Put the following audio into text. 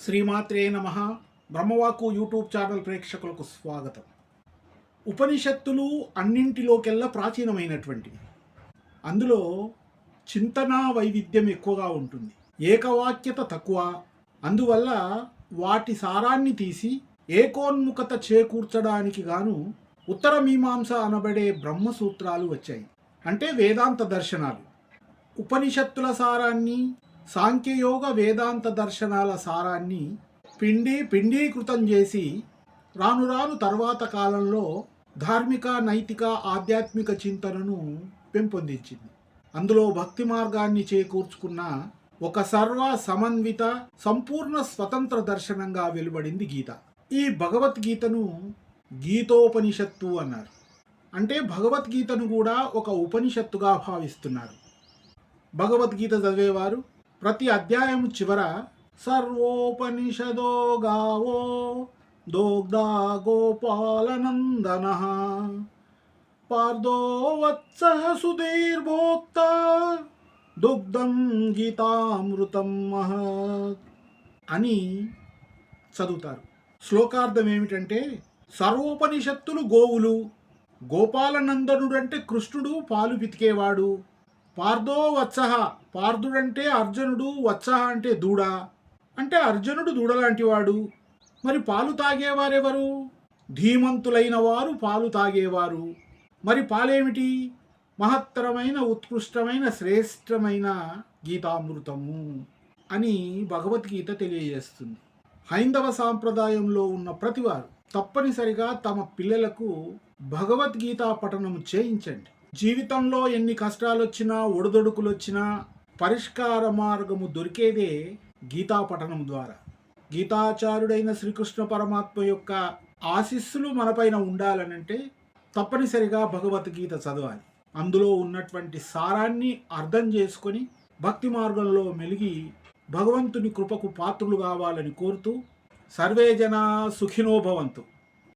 శ్రీమాత్రే నమ. బ్రహ్మవాకు YouTube channel ప్రేక్షకులకు స్వాగతం. ఉపనిషత్తులు అన్నింటిలోకెల్లా ప్రాచీనమైనటువంటివి. అందులో చింతనా వైవిధ్యం ఎక్కువగా ఉంటుంది. ఏకవాక్యత తక్కువ. అందువల్ల వాటి సారాన్ని తీసి ఏకోన్ముఖత చేకూర్చడానికి గాను ఉత్తర మీమాంస అనబడే బ్రహ్మసూత్రాలు వచ్చాయి. అంటే వేదాంత దర్శనాలు. ఉపనిషత్తుల సారాన్ని సాంఖ్యయోగ వేదాంత దర్శనాల సారాన్ని పిండి పిండీకృతం చేసి రాను రాను తర్వాత కాలంలో ధార్మిక నైతిక ఆధ్యాత్మిక చింతనను పెంపొందించింది. అందులో భక్తి మార్గాన్ని చేకూర్చుకున్న ఒక సర్వ సమన్విత సంపూర్ణ స్వతంత్ర దర్శనంగా వెలువడింది గీత. ఈ భగవద్గీతను గీతోపనిషత్తు అన్నారు. అంటే భగవద్గీతను కూడా ఒక ఉపనిషత్తుగా భావిస్తున్నారు. భగవద్గీత చదివేవారు? ప్రతి అధ్యాయం చివర సర్వోపనిషదో గావో దోగ్ధా గోపాలనందన పార్దో సుధీర్భోక్త దుగ్ధం గీతామృతం మహత్ అని చదువుతారు. శ్లోకార్థం ఏమిటంటే సర్వోపనిషత్తులు గోవులు గోపాలనందనుడంటే కృష్ణుడు పాలు పితికేవాడు. పార్దో వత్సహ. పార్థుడంటే అర్జునుడు వత్సహ అంటే దూడ. అంటే అర్జునుడు దూడ లాంటివాడు మరి పాలు తాగేవారెవరు? ధీమంతులైన వారు పాలు తాగేవారు. మరి పాలేమిటి? మహత్తరమైన ఉత్కృష్టమైన శ్రేష్టమైన గీతామృతము అని భగవద్గీత తెలియజేస్తుంది. హైందవ సాంప్రదాయంలో ఉన్న ప్రతివారు తప్పనిసరిగా తమ పిల్లలకు భగవద్గీత పఠనం చేయించండి. జీవితంలో ఎన్ని కష్టాలు వచ్చినా ఒడిదొడుకులు వచ్చినా పరిష్కార మార్గము దొరికేదే గీతా పఠనం ద్వారా. గీతాచారుడైన శ్రీకృష్ణ పరమాత్మ యొక్క ఆశీస్సులు మనపైన ఉండాలనంటే తప్పనిసరిగా భగవద్గీత చదవాలి. అందులో ఉన్నటువంటి సారాన్ని అర్థం చేసుకొని భక్తి మార్గంలో మెలిగి భగవంతుని కృపకు పాత్రులు కావాలని కోరుతూ సర్వే జనా సుఖినో భవంతు.